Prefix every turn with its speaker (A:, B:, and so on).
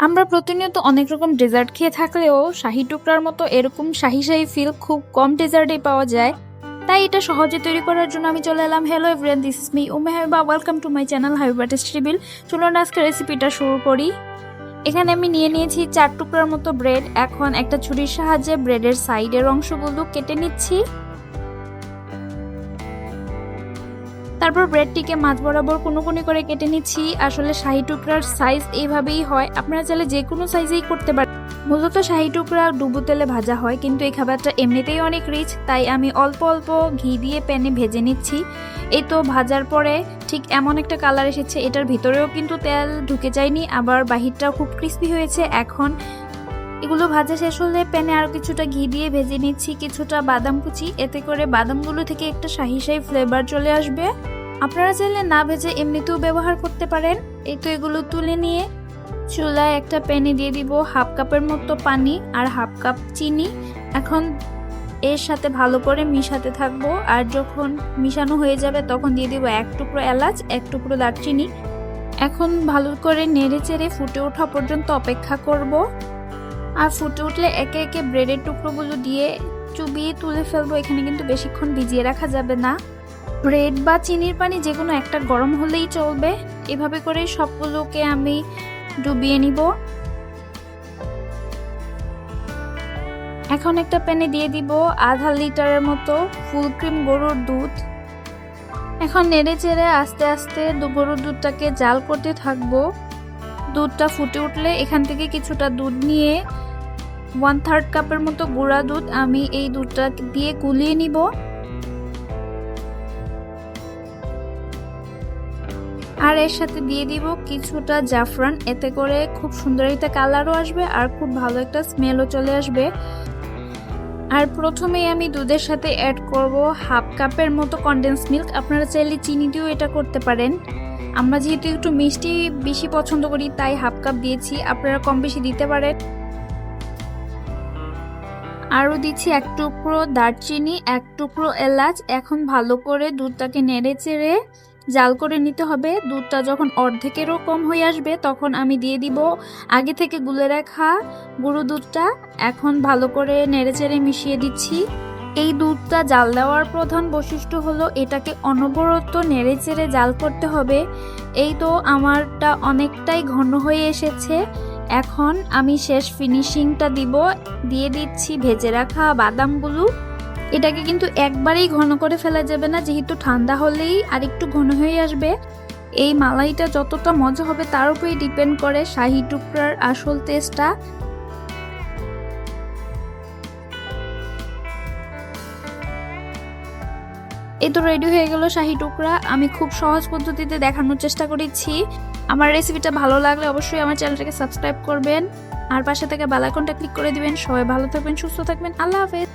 A: আমরা প্রতিনিয়ত অনেক রকম ডেজার্ট খেয়ে থাকলেও শাহি টুকরার মতো এরকম শাহি শাহি ফিল খুব কম ডেজার্টেই পাওয়া যায়। তাই এটা সহজে তৈরি করার জন্য আমি চলে এলাম। Hello everyone this is me Umme Habiba. Welcome to my channel Habiba taste rebuild চলুন আজকে রেসিপিটা শুরু করি। এখানে আমি নিয়ে নিয়েছি চার টুকরার মতো ব্রেড এখন একটা ছুরির সাহায্যে ব্রেডের সাইডের অংশগুলো কেটে নিচ্ছি। তারপর ব্রেডটিকে মাছ বরাবর কোনো কোনো করে কেটে নিচ্ছি। আসলে শাহি টুকরার সাইজ এইভাবেই হয়। আপনারা চাইলে যে কোনো সাইজেই করতে পারেন। মূলত শাহি টুকরা ডুবো তেলে ভাজা হয়, কিন্তু এই খাবারটা এমনিতেই অনেক রিচ তাই আমি অল্প অল্প ঘি দিয়ে প্যানে ভেজে নিচ্ছি। এই তো ভাজার পরে ঠিক এমন একটা কালার এসেছে, এটার ভিতরেও কিন্তু তেল ঢুকে যায়নি, আবার বাহিরটাও খুব ক্রিস্পি হয়েছে। এখন এগুলো ভাজা শেষ হলে প্যানে আরও কিছুটা ঘি দিয়ে ভেজে নিচ্ছি, কিছুটা বাদাম কুচি। এতে করে বাদামগুলো থেকে একটা শাহি শাহি ফ্লেভার চলে আসবে। আপনারা চাইলে না ভেজে এমনিতেও ব্যবহার করতে পারেন। এই তো এগুলো তুলে নিয়ে চুলায় একটা প্যানে দিয়ে দিব হাফ কাপের মতো পানি আর হাফ কাপ চিনি। এখন এর সাথে ভালো করে মিশাতে থাকব আর যখন মিশানো হয়ে যাবে তখন দিয়ে দিব এক টুকরো এলাচ, এক টুকরো দারচিনি। এখন ভালো করে নেড়ে চেড়ে ফুটে ওঠা পর্যন্ত অপেক্ষা করব। আর ফুটে উঠলে একে একে ব্রেডের টুকরোগুলো দিয়ে চুবিয়ে তুলে ফেলব। এখানে কিন্তু বেশিক্ষণ ভিজিয়ে রাখা যাবে না। ব্রেড বা চিনির পানি যে কোনো একটা গরম হলেই চলবে। এভাবে করে সবগুলোকে আমি ডুবিয়ে নিব। এখন একটা প্যানে দিয়ে দিব আধা লিটারের মতো ফুল ক্রিম গরুর দুধ। এখন নেড়ে চেড়ে আস্তে আস্তে দু- গরুর দুধটাকে জাল করতে থাকব। দুধটা ফুটে উঠলে এখান থেকে কিছুটা দুধ নিয়ে ওয়ান থার্ড কাপের মতো গুঁড়া দুধ আমি এই দুধটা দিয়ে গুলিয়ে নিব। আর এর সাথে দিয়ে দিব কিছুটা জাফরান। এতে করে খুব সুন্দর একটা কালারও আসবে আর খুব ভালো একটা স্মেলও চলে আসবে। আর প্রথমেই আমি দুধের সাথে অ্যাড করব হাফ কাপের মতো কন্ডেন্স মিল্ক আপনারা চাইলে চিনি দিয়েও এটা করতে পারেন। আমরা যেহেতু একটু মিষ্টি বেশি পছন্দ করি, তাই হাফ কাপ দিয়েছি। আপনারা কম বেশি দিতে পারেন। আরও দিচ্ছি এক টুকরো দারচিনি, এক টুকরো এলাচ। এখন ভালো করে দুধটাকে নেড়ে চেড়ে জাল করে নিতে হবে। দুধটা যখন অর্ধেকেরও কম হয়ে আসবে, তখন আমি দিয়ে দিব আগে থেকে গুলে রাখা গুঁড়ো দুধটা। এখন ভালো করে নেড়েচেড়ে মিশিয়ে দিচ্ছি। এই দুধটা জাল দেওয়ার প্রধান বৈশিষ্ট্য হলো, এটাকে অনবরত নেড়েচেড়ে জাল করতে হবে। এই তো আমারটা অনেকটাই ঘন হয়ে এসেছে। এখন আমি শেষ ফিনিশিংটা দিব। দিয়ে দিচ্ছি ভেজে রাখা বাদামগুলো। এটাকে কিন্তু একবারেই ঘন করে ফেলা যাবে না, যেহেতু ঠান্ডা হলেই আরেকটু ঘন হয়ে আসবে। এই মালাইটা যতটা মজা হবে তার উপরেই ডিপেন্ড করে শাহি টুকরার আসল টেস্টটা। এই তো রেডি হয়ে গেল শাহি টুকরা। আমি খুব সহজ পদ্ধতিতে দেখানোর চেষ্টা করেছি। আমার রেসিপিটা ভালো লাগলে অবশ্যই আমার চ্যানেলটাকে সাবস্ক্রাইব করবেন। আর পাশে থেকে বেল আইকনটা ক্লিক করে দিবেন। সবাই ভালো থাকবেন, সুস্থ থাকবেন। আল্লাহ হাফেজ।